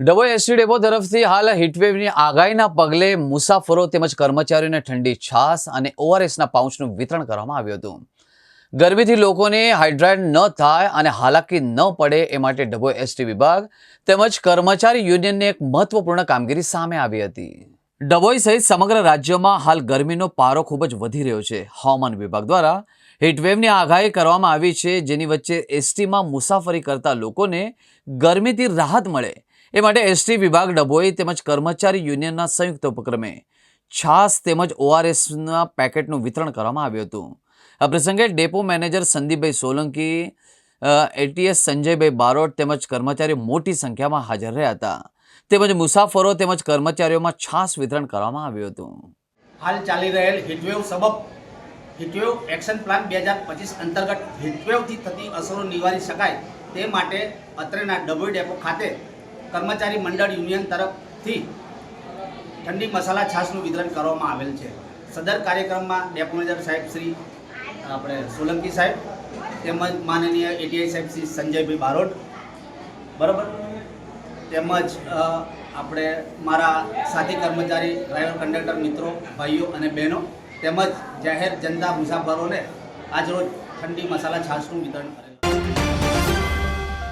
Dabhoi ST depot તરફથી હાલ હીટવેવની આગાહીના પગલે મુસાફરો તેમજ કર્મચારીઓને ઠંડી છાસ અને ઓઆરએસના પાઉચનું વિતરણ કરવામાં આવ્યું હતું. ગરમીથી લોકોને હાઇડ્રેટ ન થાય અને હાલાકી ન પડે એ માટે ડભોઈ એસટી વિભાગ તેમજ કર્મચારી યુનિયનની એક મહત્વપૂર્ણ કામગીરી સામે આવી હતી. ડભોઈ સહિત સમગ્ર રાજ્યમાં હાલ ગરમીનો પારો ખૂબ જ વધી રહ્યો છે. હવામાન વિભાગ દ્વારા હીટવેવની આગાહી કરવામાં આવી છે, જેની વચ્ચે એસટીમાં મુસાફરી કરતા લોકોને ગરમીથી રાહત મળે. એ માટે એસટી વિભાગ, ડભોઈ તેમજ કર્મચારી યુનિયનના સંયુક્ત ઉપક્રમે છાસ તેમજ ઓઆરએસના પેકેટનું વિતરણ કરવામાં આવ્યું હતું. આ પ્રસંગે ડેપો મેનેજર સંદીપભાઈ સોલંકી એટીએસ સંજયભાઈ બારોટ તેમજ કર્મચારીઓ મોટી સંખ્યામાં હાજર રહ્યા હતા. તેમજ મુસાફરો તેમજ કર્મચારીઓમાં છાસ વિતરણ કરવામાં આવ્યું હતું. હાલ ચાલી રહેલ હિટવેવ સબબ, હિટવેવ એક્શન પ્લાન બે હજાર પચીસ અંતર્ગત હિટવેવથી થતી અસરો નિવારી શકાય તે માટે અત્રેના ડભોઈ ડેપો ખાતે કર્મચારી મંડળ યુનિયન તરફથી ઠંડી મસાલા છાશનું વિતરણ કરવામાં આવેલ છે. સદર કાર્યક્રમમાં ડેપો મેનેજર સાહેબ શ્રી આપણે સોલંકી સાહેબ તેમજ માનનીય એટીઆઈ સાહેબ શ્રી સંજયભાઈ બારોટ, બરાબર? તેમજ આપણે મારા સાથી કર્મચારી ડ્રાઈવર કંડક્ટર મિત્રો, ભાઈઓ અને બહેનો, તેમજ જાહેર જનતા મુસાફરોને આજરોજ ઠંડી મસાલા છાશનું વિતરણ કરેલ